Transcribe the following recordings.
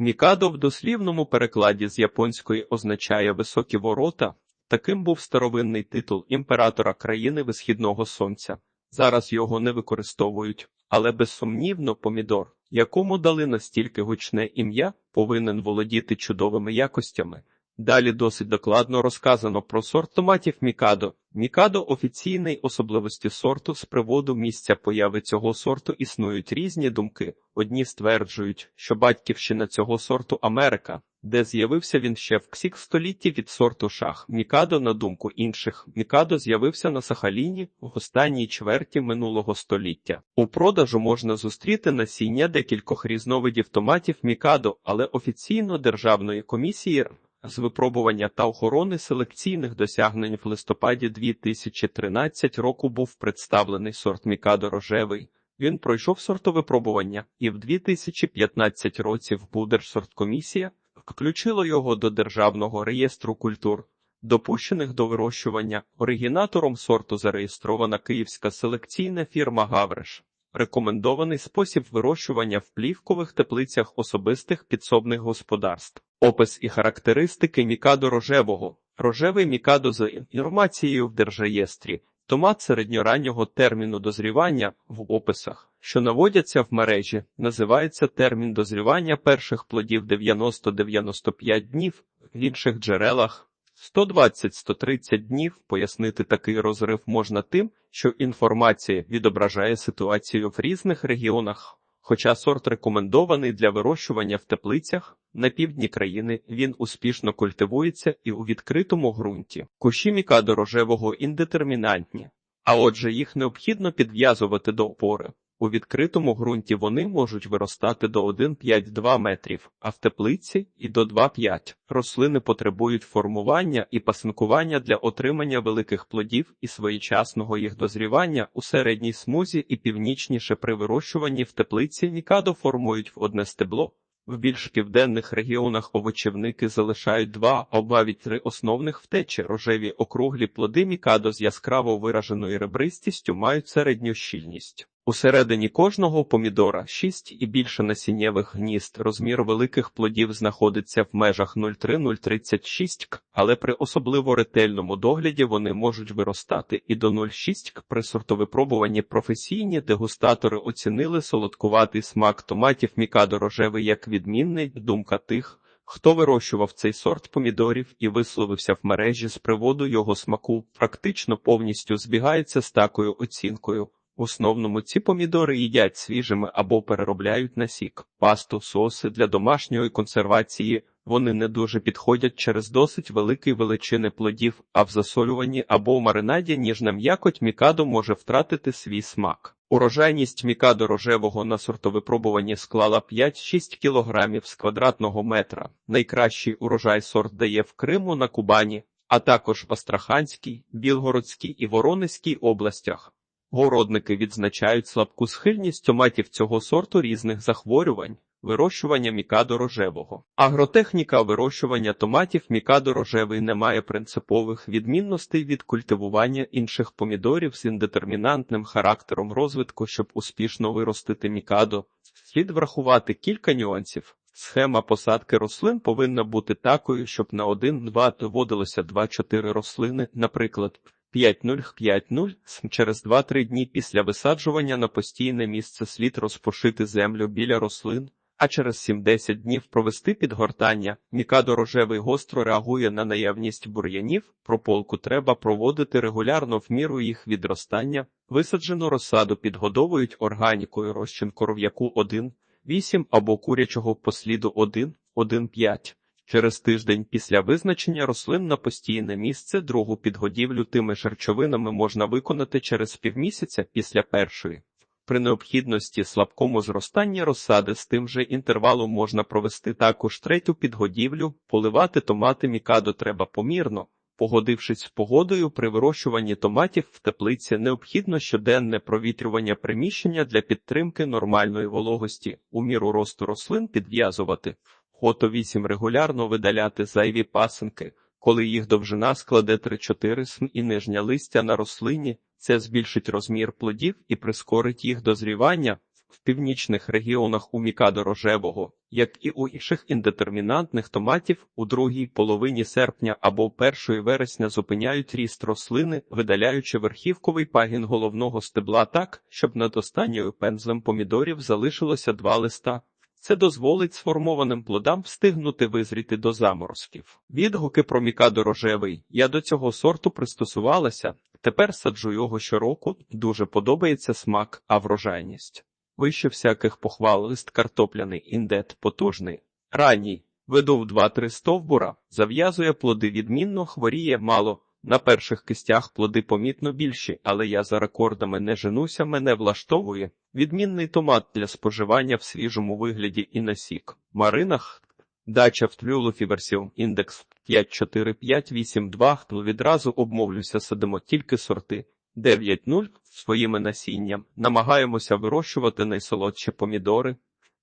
Мікадо в дослівному перекладі з японської означає високі ворота. Таким був старовинний титул імператора країни Висхідного Сонця. Зараз його не використовують, але безсумнівно помідор, якому дали настільки гучне ім'я, повинен володіти чудовими якостями. Далі досить докладно розказано про сорт томатів Мікадо. Мікадо офіційний особливості сорту з приводу місця появи цього сорту існують різні думки. Одні стверджують, що батьківщина цього сорту Америка, де з'явився він ще в ксік столітті від сорту шах. Мікадо, на думку інших, Мікадо з'явився на Сахаліні в останній чверті минулого століття. У продажу можна зустріти насіння декількох різновидів томатів Мікадо, але офіційно державної комісії з випробування та охорони селекційних досягнень в листопаді 2013 року був представлений сорт Мікадо рожевий. Він пройшов сортовипробування, і в 2015 році в Будержсорткомісія включила його до Державного реєстру культур, допущених до вирощування. Оригінатором сорту зареєстрована київська селекційна фірма Гавриш. Рекомендований спосіб вирощування в плівкових теплицях особистих підсобних господарств. Опис і характеристики мікадо рожевого. Рожевий мікадо за інформацією в держреєстрі. Томат середньораннього терміну дозрівання в описах, що наводяться в мережі, називається термін дозрівання перших плодів 90-95 днів, в інших джерелах 120-130 днів. Пояснити такий розрив можна тим, що інформація відображає ситуацію в різних регіонах. Хоча сорт рекомендований для вирощування в теплицях, на півдні країни він успішно культивується і у відкритому ґрунті. Кущі мікадо рожевого індетермінантні, а отже їх необхідно підв'язувати до опори. У відкритому ґрунті вони можуть виростати до 1,5-2 метрів, а в теплиці і до 2,5. Рослини потребують формування і пасинкування для отримання великих плодів і своєчасного їх дозрівання у середній смузі і північніше при вирощуванні в теплиці мікадо формують в одне стебло. В більш південних регіонах овочівники залишають два або три основних втечі. Рожеві округлі плоди мікадо з яскраво вираженою ребристістю мають середню щільність. Усередині кожного помідора 6 і більше насіннєвих гнізд. Розмір великих плодів знаходиться в межах 0,3-0,36 к, але при особливо ретельному догляді вони можуть виростати і до 0,6 к. При сортовипробуванні професійні дегустатори оцінили солодкуватий смак томатів мікадо рожевий як відмінний думка тих. Хто вирощував цей сорт помідорів і висловився в мережі з приводу його смаку, практично повністю збігається з такою оцінкою. Основному ці помідори їдять свіжими або переробляють на сік, пасту, соси для домашньої консервації. Вони не дуже підходять через досить великий величини плодів, а в засолюванні або в маринаді ніжна м'якоть мікадо може втратити свій смак. Урожайність мікадо рожевого на сортовипробуванні склала 5-6 кг з квадратного метра. Найкращий урожай сорт дає в Криму на Кубані, а також в Астраханській, Білгородській і Воронезькій областях. Городники відзначають слабку схильність томатів цього сорту різних захворювань, вирощування мікадо рожевого. Агротехніка вирощування томатів мікадо рожевий не має принципових відмінностей від культивування інших помідорів з індетермінантним характером розвитку, щоб успішно виростити мікадо. Слід врахувати кілька нюансів. Схема посадки рослин повинна бути такою, щоб на 1-2 доводилося 2-4 рослини, наприклад. 5.0-5.0 через 2-3 дні після висаджування на постійне місце слід розпошити землю біля рослин, а через 7-10 днів провести підгортання. Мікадо рожевий гостро реагує на наявність бур'янів, прополку треба проводити регулярно в міру їх відростання. Висаджену розсаду підгодовують органікою розчин коров'яку 1, 8 або курячого посліду 1, 1,5. Через тиждень після визначення рослин на постійне місце другу підгодівлю тими ж речовинами можна виконати через півмісяця після першої. При необхідності слабкому зростанні розсади з тим же інтервалом можна провести також третю підгодівлю, поливати томати мікадо треба помірно. Погодившись з погодою, при вирощуванні томатів в теплиці необхідно щоденне провітрювання приміщення для підтримки нормальної вологості, у міру росту рослин підв'язувати. Фото 8 регулярно видаляти зайві пасинки, коли їх довжина складе 3-4 см і нижня листя на рослині, це збільшить розмір плодів і прискорить їх дозрівання. В північних регіонах у мікадо рожевого, як і у інших індетермінантних томатів, у другій половині серпня або першої вересня зупиняють ріст рослини, видаляючи верхівковий пагін головного стебла так, щоб над останньою пензлем помідорів залишилося два листа. Це дозволить сформованим плодам встигнути визріти до заморозків. Відгуки про мікадо рожевий. Я до цього сорту пристосувалася. Тепер саджу його щороку. Дуже подобається смак, а врожайність. Вище всяких похвал лист картопляний індет потужний. Ранній. Веду 2-3 стовбура, зав'язує плоди відмінно, хворіє мало. На перших кистях плоди помітно більші, але я за рекордами не женуся, мене влаштовує. Відмінний томат для споживання в свіжому вигляді і на сік. Маринах Дача в Тлюлофіверсіум індекс 54582, то відразу обмовлюся, садимо тільки сорти 9.0 своїми насінням. Намагаємося вирощувати найсолодші помідори.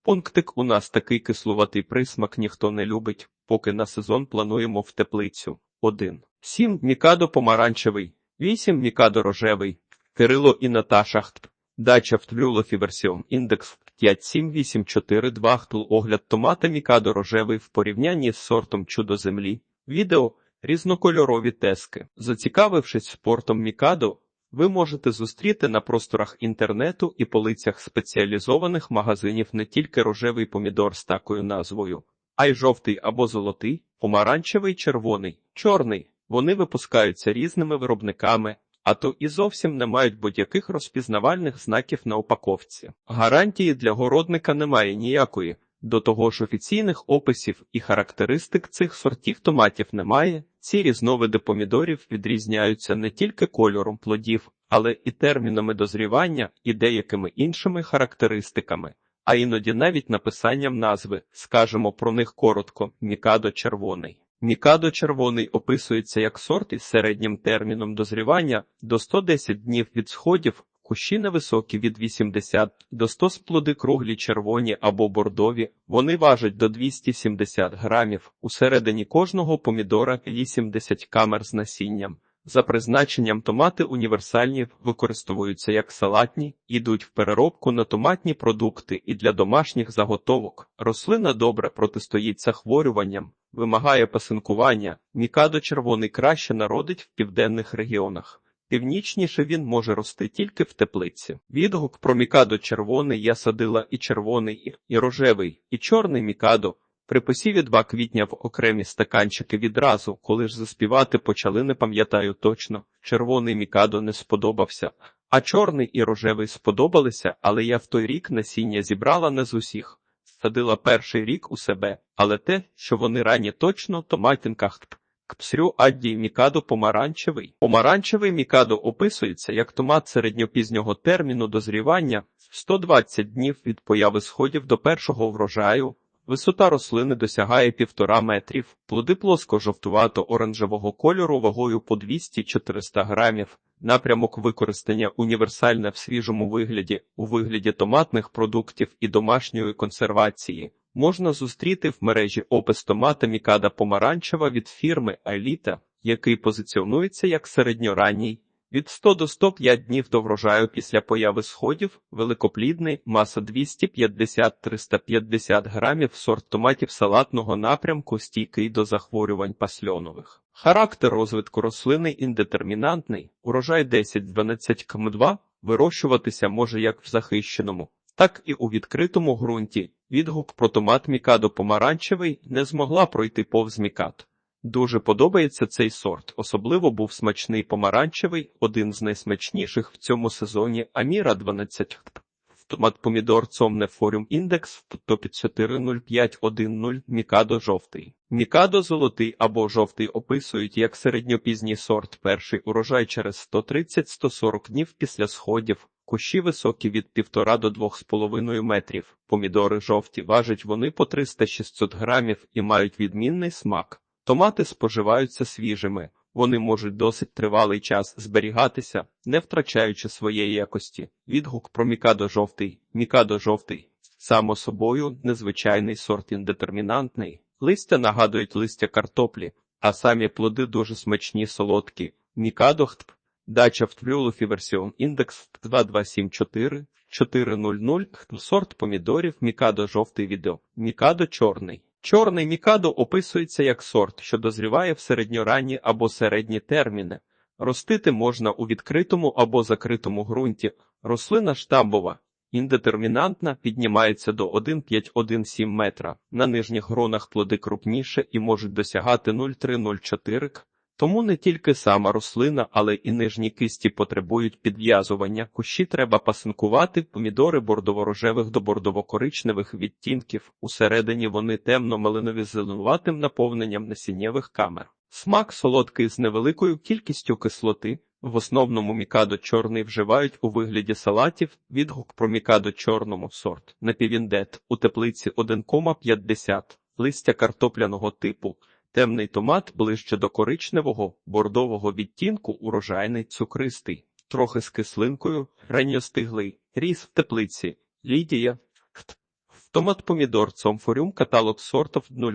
Пунктик у нас такий кислуватий присмак ніхто не любить, поки на сезон плануємо в теплицю. 1. 7. Мікадо помаранчевий, 8. Мікадо рожевий, Кирило і Наташа. Дача в Тлюлофіверсіум індекс 57842 хтл огляд томата Мікадо рожевий в порівнянні з сортом чудо землі. Відео різнокольорові тески. Зацікавившись спортом Мікадо, ви можете зустріти на просторах інтернету і полицях спеціалізованих магазинів не тільки рожевий помідор з такою назвою, а й жовтий або золотий, помаранчевий, червоний, чорний. Вони випускаються різними виробниками, а то і зовсім не мають будь-яких розпізнавальних знаків на упаковці. Гарантії для городника немає ніякої. До того ж офіційних описів і характеристик цих сортів томатів немає. Ці різновиди помідорів відрізняються не тільки кольором плодів, але і термінами дозрівання і деякими іншими характеристиками, а іноді навіть написанням назви, скажемо про них коротко, мікадо червоний. Мікадо червоний описується як сорт із середнім терміном дозрівання до 110 днів від сходів, кущі невисокі від 80 до 100 сплоди круглі червоні або бордові, вони важать до 270 грамів, усередині кожного помідора 80 камер з насінням. За призначенням томати універсальні використовуються як салатні, ідуть в переробку на томатні продукти і для домашніх заготовок. Рослина добре протистоїть захворюванням, вимагає пасинкування. Мікадо червоний краще народить в південних регіонах. Північніше він може рости тільки в теплиці. Відгук про мікадо червоний я садила і червоний, і рожевий, і чорний мікадо. При посіві 2 квітня в окремі стаканчики відразу, коли ж заспівати почали, не пам'ятаю точно. Червоний мікадо не сподобався, а чорний і рожевий сподобалися, але я в той рік насіння зібрала не з усіх. Садила перший рік у себе, але те, що вони ранні точно, то матінках Кпсрю Адді Мікадо помаранчевий. Помаранчевий Мікадо описується як томат середньопізнього терміну дозрівання 120 днів від появи сходів до першого врожаю. Висота рослини досягає півтора метрів, плоди плоско-жовтувато-оранжевого кольору вагою по 200-400 грамів. Напрямок використання універсальне в свіжому вигляді, у вигляді томатних продуктів і домашньої консервації. Можна зустріти в мережі опис томата Мікада помаранчева від фірми Аліта, який позиціонується як середньоранній. Від 100 до 105 днів до врожаю після появи сходів, великоплідний, маса 250-350 грамів, сорт томатів салатного напрямку, стійкий до захворювань пасльонових. Характер розвитку рослини індетермінантний, урожай 10-12 км2 вирощуватися може як в захищеному, так і у відкритому ґрунті. Відгук про томат Мікадо помаранчевий не змогла пройти повз мікад. Дуже подобається цей сорт, особливо був смачний помаранчевий, один з найсмачніших в цьому сезоні Аміра 12. Томат помідор цомне форум індекс то під 40510 Мікадо жовтий. Мікадо золотий або жовтий описують як середньопізній сорт, перший урожай через 130-140 днів після сходів. Кущі високі від 1,5 до 2,5 метрів. Помідори жовті важать вони по 300-600 грамів і мають відмінний смак. Томати споживаються свіжими, вони можуть досить тривалий час зберігатися, не втрачаючи своєї якості. Відгук про мікадо жовтий. Мікадо жовтий. Само собою, незвичайний сорт індетермінантний. Листя нагадують листя картоплі, а самі плоди дуже смачні солодкі. Мікадо Дача в Твлюлофі версіон індекс 2274 400 сорт помідорів Мікадо жовтий відео. Мікадо чорний. Чорний мікадо описується як сорт, що дозріває в середньоранні або середні терміни. Ростити можна у відкритому або закритому ґрунті. Рослина штамбова, індетермінантна, піднімається до 1,5-1,7 метра. На нижніх гронах плоди крупніше і можуть досягати 0,3-0,4 к. Тому не тільки сама рослина, але і нижні кисті потребують підв'язування. Кущі треба пасинкувати, помідори бордово-рожевих до бордово-коричневих відтінків. Усередині вони темно-малинові з зеленуватим наповненням насіннєвих камер. Смак солодкий з невеликою кількістю кислоти. В основному мікадо чорний вживають у вигляді салатів. Відгук про мікадо чорному сорт. Напівіндет у теплиці 1,50. Листя картопляного типу. Темний томат ближче до коричневого, бордового відтінку, урожайний, цукристий, трохи з кислинкою, ранньостиглий, ріс в теплиці, лідія. Томат помідор цомфорюм каталог сортів 0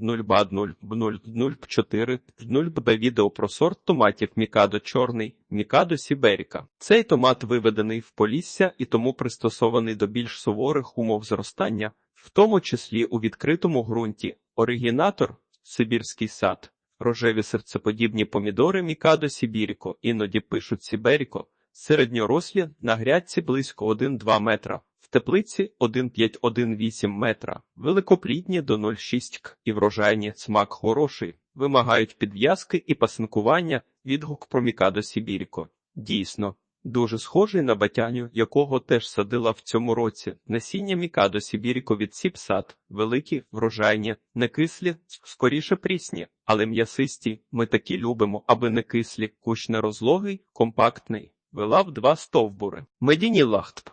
0 бад 0 0 0 4 0 відео про сорт томатів Мікадо чорний, Мікадо Сіберіка. Цей томат виведений в Полісся і тому пристосований до більш суворих умов зростання, в тому числі у відкритому ґрунті. Оригінатор Сибірський сад. Рожеві серцеподібні помідори Мікадо Сібіріко, іноді пишуть Сіберіко, середньорослі на грядці близько 1-2 метра, в теплиці 1,5-1,8 метра, великоплідні до 0,6 к. І врожайні, смак хороший, вимагають підв'язки і пасинкування, відгук про Мікадо Сібіріко. Дійсно, Дуже схожий на батяню, якого теж садила в цьому році. Насіння Мікадо Сібіріко від Сіпсад, великі, врожайні, не кислі, скоріше прісні, але м'ясисті. Ми такі любимо, аби не кислі, кущ не розлогий, компактний. Вилав два стовбури. Медіні лахтп.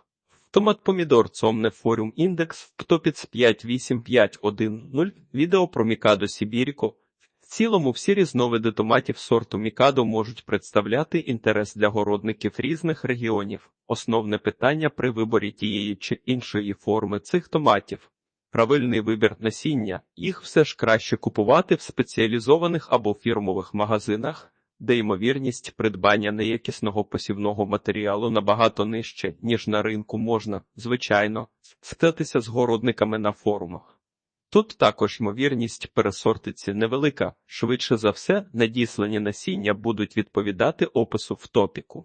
Томат помідор цомне форум індекс птопіц 58510. Відео про Мікадо Сібіріко. Цілому всі різновиди томатів сорту Мікадо можуть представляти інтерес для городників різних регіонів. Основне питання при виборі тієї чи іншої форми цих томатів. Правильний вибір насіння. Їх все ж краще купувати в спеціалізованих або фірмових магазинах, де ймовірність придбання неякісного посівного матеріалу набагато нижче, ніж на ринку можна, звичайно, статися з городниками на форумах. Тут також ймовірність пересортиці невелика, швидше за все, надіслані насіння будуть відповідати опису в топіку.